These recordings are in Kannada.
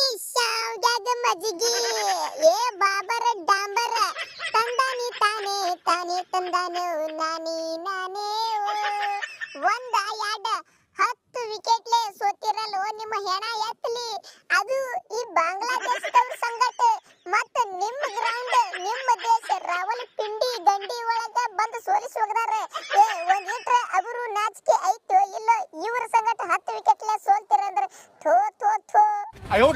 ಹೊಡಿ ಶಾವ್ಗ್ಯಾಗ ಏ ಬಾಬರ ಡಾಂಬರ. ತಂದಾನಿ ತಾನೇ ತಾನೇ ತಂದಾನು ನಾನೇ ನಾನೇ. ಒಂದ ಎರಡ ಹತ್ತು ವಿಕೆಟ್ಲೆ ಸೋತಿರಲು ನಿಮ್ಮ ಹೆಣ ಎತ್ತಲಿ ಅದು ಈ ಬಾಂಗ್ಲಾದೇಶದವ್ರ ಸಂಗಟ. ಮತ್ತ ನಿಮ್ಮ ಗ್ರೌಂಡ್, ನಿಮ್ಮ ದೇಶ ರಾವಲಪಿಂಡಿ ದಂಡಿ ಒಳಗ ಬಂದು ಸೋಲಿಸಿ ಹೋಗದಾರ. ಏ, ಒಂದ್ ಇಟ್ರ ಅವರು ನಾಚಿಕೆ ಐತೋ ಇಲ್ಲೋ? ಇವ್ರ ಸಂಗಟ ಹತ್ತು ವಿಕೆಟ್ಲೆ ಥೋ ಅಯ್ಯೋ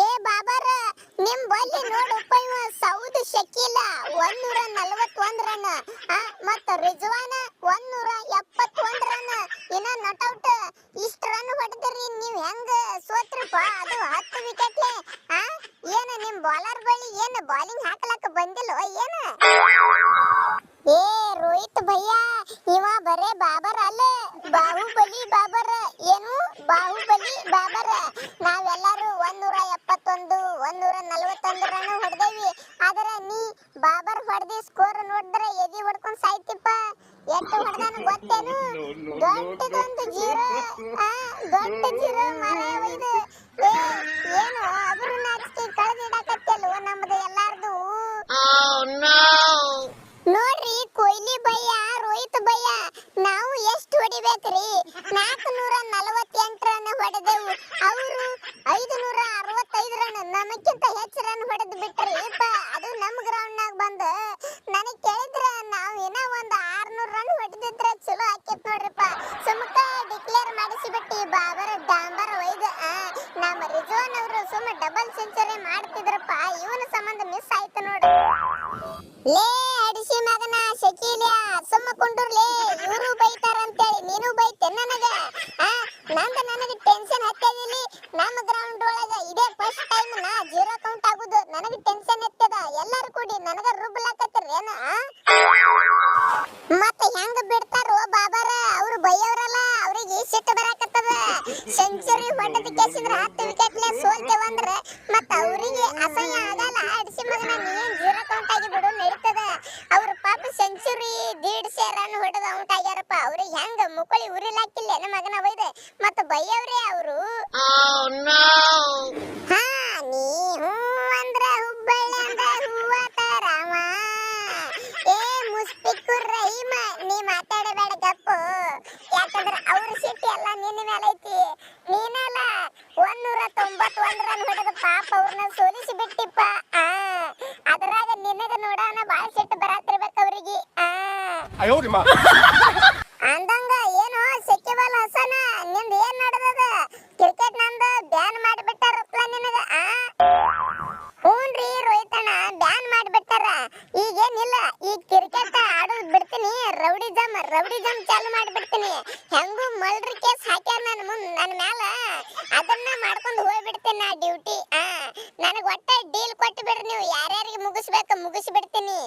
ಏ ಬಾಬಾರ ನಿಮ್ಮ ಬಲ್ಲಿ ನೋಡಪ್ಪ ಸೌದ್ ಶಕೀಲ ಒಂದೂರ ರನ್. ಮತ್ತ ರಿಜ್ವಾನ ಒಂದೂರ ಎಪ್ಪತ್ತೊಂದ್ ರನ್. ಇನ್ನ ನಾಟ್ ಔಟ್ ಇಷ್ಟ ರನ್ ಹೊಡೆದ್ರಿ, ನೀವ್ ಹೆಂಗ ಸೋತ್ರಪ್ಪ ಅದು ಹತ್ತು ಆ, ಏನ ನಿಮ್ ಬೌಲರ್ ಬಳಿ ಏನ್ ಬೌಲಿಂಗ್ ಹಾಕ್ಲಕ್ ಬಂದಿಲ್ವ, ಏನ? ಬಾಬರ್, ನಾವೆಲ್ಲರೂ ಒಂದೂರ ಎಪ್ಪತ್ತೊಂದು ಒಂದೂರ ನಲವತ್ತೊಂದು ರನ್ ಹೊಡೆದೇವಿ. ಆದರೆ ನೀ ಬಾಬರ್ ಹೊಡೆದಿ ಸ್ಕೋರ್ ನೋಡಿದ್ರೆ ಎದಿ ಹೊಡ್ಕೊಂಡ್ ಸಾಯ್ತಿಪ್ಪ. ಎಷ್ಟು ಹೊಡೆದಾನ ಗೊತ್ತೇನು? ದೊಡ್ಡದೊಂದು ಜೀರೋ. ದೊಡ್ಡ ಜೀರೋ ಮರ ಇದು ಏನು ಅವರು ನಾಚಿಕೆ ಕಳೆದಿಡಕತ್ತಲ್ವ ನಮ್ದು ಎಲ್ಲಾರ್ದು? ನೋಡ್ರಿ, ಕೊಹ್ಲಿ ಭಯ್ಯ ರೋಹಿತ್ ಭಯ್ಯ ನಾವು ಎಷ್ಟು ಹೊಡಿಬೇಕ್ರಿ? ನಾಲ್ಕುನೂರ ನಲವತ್ತೆಂಟು ರನ್ ಹೊಡೆದೆವು ಅವರು ಐದುನೂರ ಅರವತ್ತೈದು ರನ್ ನಮಕ್ಕಿಂತ ಹೆಚ್ಚು ರನ್ ಹೊಡೆದು ಬಿಟ್ರಿ. ಇಪ್ಪ, ಅದು ನಮ್ಮ ಗ್ರೌಂಡ್ ನಾಗ ಬಂದ ನನಗೆ ಕೇಳಿದ್ರ ನಾವ್ ಏನೋ ಒಂದು ಆರ್ನೂರ್ ರನ್ ಹೊಡೆದಿದ್ರೆ ಚಲೋ ಆಕೇತ್ ನೋಡ್ರಿಪ್ಪ. ಸುಮ್ಮಕ ಡಿಕ್ಲೇರ್ ಮಾಡಿಸಿ ಬಿಟ್ಟಿ ಬಾಬರ, ಡಾಂಬರ್ ಒಯ್ದ ನಮ್ಮ ರಿಜ್ವಾನ್ ಅವರು ಸುಮ್ಮ ಡಬಲ್ ಸೆಂಚುರಿ ಮಾಡ್ತಿದ್ರಪ್ಪ. ಇವನ ಸಂಬಂಧ ಮಿಸ್ ಆಯ್ತು ನೋಡ್ರಿ. ಲೇ ಅಡಿಸಿ ಮಗನ ಶಕೀಲಿಯ, ಸುಮ್ಮ ಕುಂಡುರ್ಲೇ ನಂದ ನನಗೆ ಟೆನ್ಷನ್ ಹತ್ತದಿಲ್ಲಿ ನಮ್ಮ ಗ್ರೌಂಡ್ ಒಳಗ ಇದೇ ಫಸ್ಟ್ ಟೈಮ್ ನಾ ಜೀರೋ ಕೌಂಟ್ ಆಗುದು. ನನಗೆ ಟೆನ್ಷನ್ ಎತ್ತದ ಎಲ್ಲರೂ ಕೂಡಿ ನನಗ ರುಬ್ಲಾಕತ್ತಿರ ಏನ? ಮತ್ತೆ ಹೆಂಗ ಬಿಡ್ತಾರೋ ಬಾಬಾರ, ಅವ್ರು ಬೈಯವ್ರಲ್ಲ ಅವ್ರಿಗೆ ಸಿಟ್ಟು ಬರಾಕತ್ತದ. ಸೆಂಚುರಿ ಹೊಡೆದ ಕೇಸಿದ್ರ ಹತ್ತು ವಿಕೆಟ್ಲೆ ಸೋಲ್ತೇವಂದ್ರ ಮತ್ತೆ ಅವರಿಗೆ ಅಸಹ್ಯ ಆಗಲ್ಲ. ಅಡಿಸಿ ಮಗನ, ನೀನ್ ಜೀರೋ ಕೌಂಟ್ ಆಗಿ ಬಿಡು, ನಡೀತದ. ಅವ್ರ ಪಾಪ ಸೆಂಚುರಿ ದೀಡ್ಸೆ ರನ್ ಹೊಡೆದ ಔಟ್ ಅವ್ರಿಗೆ ಹೆಂಗ ಮುಕ್ಕಳಿ ಉರಿಲಾಕಿಲ್ಲ ನನ್ನ ಮಗನ ಒಯ್ದೆ ಮತ್ತ ಬೈಯವ್ರೆ ಅವರು ಹಾ ನೀ ಹೂ ಅಂದ್ರ ಹುಬ್ಬಳ್ಳಿ ಅಂದ್ರ ಹೂವ ತರವ ಏ ಮುಸ್ಪಿಕ್ಕುರ್ ರಹೀಮ ನೀ ಮಾತಾಡಬೇಡ ಗಪ್ಪು ಯಾಕಂದ್ರ ಅವ್ರ ಸಿಟ್ಟಿ ಎಲ್ಲ ನಿನ್ನ ಮೇಲೆ ಐತಿ ನೀನಲ್ಲ ಒಂದೂರ ತೊಂಬತ್ತೊಂದ್ ರನ್ ಹೊಡೆದ ಪಾಪ ಅವ್ರನ್ನ ಸೋಲಿಸಿ ಬಿಟ್ಟಿಪ್ಪ ಆ ಅದ್ರಾಗ ನಿನಗ ನೋಡೋಣ ಬಾಳ ಸಿಟ್ಟು ಬರಾತಿರ್ಬೇಕು ಅವ್ರಿಗೆ ಆ 哎呦我的妈！ ಕ್ರಿಕೆಟ್ ನಂದ ಬ್ಯಾನ್ ಮಾಡಿಬಿಟ್ಟಾರಪ್ಪ ನಿನಗ, ಆ? ರೋಹಿತ್ ಅಣ್ಣ ಬ್ಯಾನ್ ಮಾಡಿಬಿಟ್ಟಾರ. ಈಗೇನಿಲ್ಲ, ಈ ಕ್ರಿಕೆಟ್ ಆಡೋದ್ ಬಿಡ್ತೀನಿ ರೌಡಿಸಮ್ ರೌಡಿಸಮ್ ಚಾಲು ಮಾಡಿಬಿಡ್ತೀನಿ. ಹೆಂಗೂ ಮಲ್ರಿ ಕೇಸ್ ಹಾಕ್ಯಾರ ನನ್ನ ಮುಂದ್ ನನ್ನ ಮ್ಯಾಲ. ಅದನ್ನ ಮಾಡ್ಕೊಂಡು ಹೋಗ್ಬಿಡ್ತೀನಿ ನಾ ಡ್ಯೂಟಿ ಆ? ನನಗ್ ಒಟ್ಟ ಡೀಲ್ ಕೊಟ್ಟು ಬಿಡ್ರಿ ನೀವು, ಯಾರ್ಯಾರಿಗೆ ಮುಗಿಸ್ಬೇಕು ಮುಗಿಸ್ಬಿಡ್ತೀನಿ.